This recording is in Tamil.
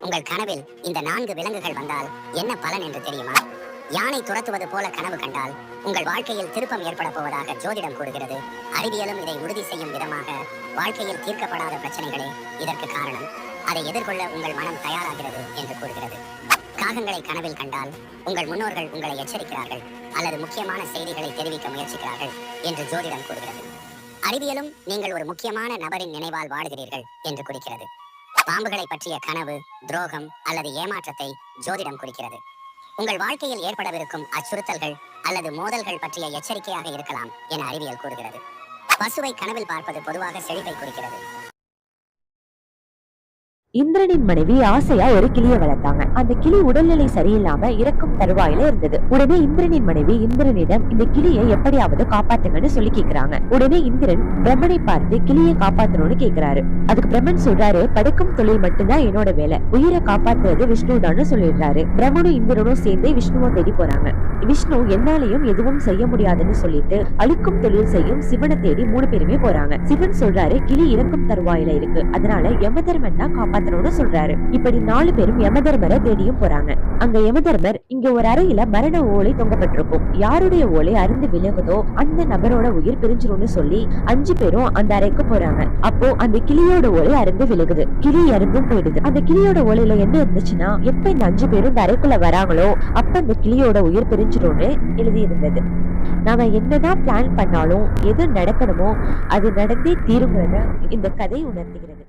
உங்கள் கனவில் இந்த நான்கு விலங்குகள் வந்தால் என்ன பலன் என்று தெரியுமா? யானை துரத்துவது போல கனவு கண்டால் உங்கள் வாழ்க்கையில் திருப்பம் ஏற்பட போவதாக ஜோதிடம் கூறுகிறது. அறிவியலும் இதை உறுதி செய்யும் விதமாக வாழ்க்கையில் தீர்க்கப்படாத பிரச்சனைகளே இதற்கு காரணம். அதை எதிர்கொள்ள உங்கள் மனம் தயாராகிறது என்று கூறுகிறது. காகங்களை கனவில் கண்டால் உங்கள் முன்னோர்கள் உங்களை எச்சரிக்கிறார்கள் அல்லது முக்கியமான செய்திகளை தெரிவிக்க முயற்சிக்கிறார்கள் என்று ஜோதிடம் கூறுகிறது. அறிவியலும் நீங்கள் ஒரு முக்கியமான நபரின் நினைவால் வாழுகிறீர்கள் என்று குறிக்கிறது. பாம்புகளை பற்றிய கனவு துரோகம் அல்லது ஏமாற்றத்தை ஜோதிடம் குறிக்கிறது. உங்கள் வாழ்க்கையில் ஏற்படவிருக்கும் அச்சுறுத்தல்கள் அல்லது மோதல்கள் பற்றிய எச்சரிக்கையாக இருக்கலாம் என அறிவியல் கூறுகிறது. பசுவை கனவில் பார்ப்பது பொதுவாக செழிப்பை குறிக்கிறது. இந்திரனின் மனைவி ஆசையா ஒரு கிளிய வளர்த்தாங்க. அந்த கிளி உடல்நிலை சரியில்லாம இறக்கும் தருவாயில இருந்தது. உடனே இந்திரனின் மனைவி இந்திரனிடம் இந்த கிளியை எப்படியாவது காப்பாத்துங்கன்னு சொல்லி கேக்குறாங்க. உடனே இந்திரன் பிரம்மனை பார்த்து கிளியை காப்பாத்தணும்னு கேக்குறாரு. அதுக்கு பிரம்மன் சொல்றாரு படுக்கும் தொழில் மட்டும்தான் என்னோட வேலை. உயிரை காப்பாத்துறது விஷ்ணு சொல்லிடுறாரு. பிரம்மனும் இந்திரனும் சேர்ந்து விஷ்ணுவை தேடி போறாங்க. விஷ்ணு என்னாலையும் எதுவும் செய்ய முடியாதுன்னு சொல்லிட்டு அழிக்கும் தொழில் செய்யும் சிவனை தேடி மூணு பேருமே போறாங்க. சிவன் சொல்றாரு கிளி இறக்கும் தருவாயில இருக்கு. அதனால யமதர்மன் தான் காப்பாத்தணும்னு சொல்றாரு. இப்படி நாலு பேரும் யமதர்மரை தேடியும் போறாங்க. அங்க யமதர்மர் இங்க ஒரு அறையில மரண ஓலை தொங்கப்பட்டிருக்கும். யாருடைய ஓலை அருந்து விலகுதோ அந்த நபரோட உயிர் பிரிஞ்சிரும்னு சொல்லி அஞ்சு பேரும் அந்த அறைக்கு போறாங்க. அப்போ அந்த கிளியோட ஓலை அருந்து விலகுது கிளி இறந்தும் போயிடுது. அந்த கிளியோட ஓலையில என்ன இருந்துச்சுன்னா எப்ப இந்த அஞ்சு பேரும் இந்த அறைக்குள்ள வராங்களோ அப்ப அந்த கிளியோட உயிர் பிரிஞ்சிரும்னு எழுதி இருந்தது நாம என்னதான் பிளான் பண்ணாலும் எது நடக்கணுமோ அது நடந்தே தீருங்கிறத இந்த கதை உணர்த்துகிறது.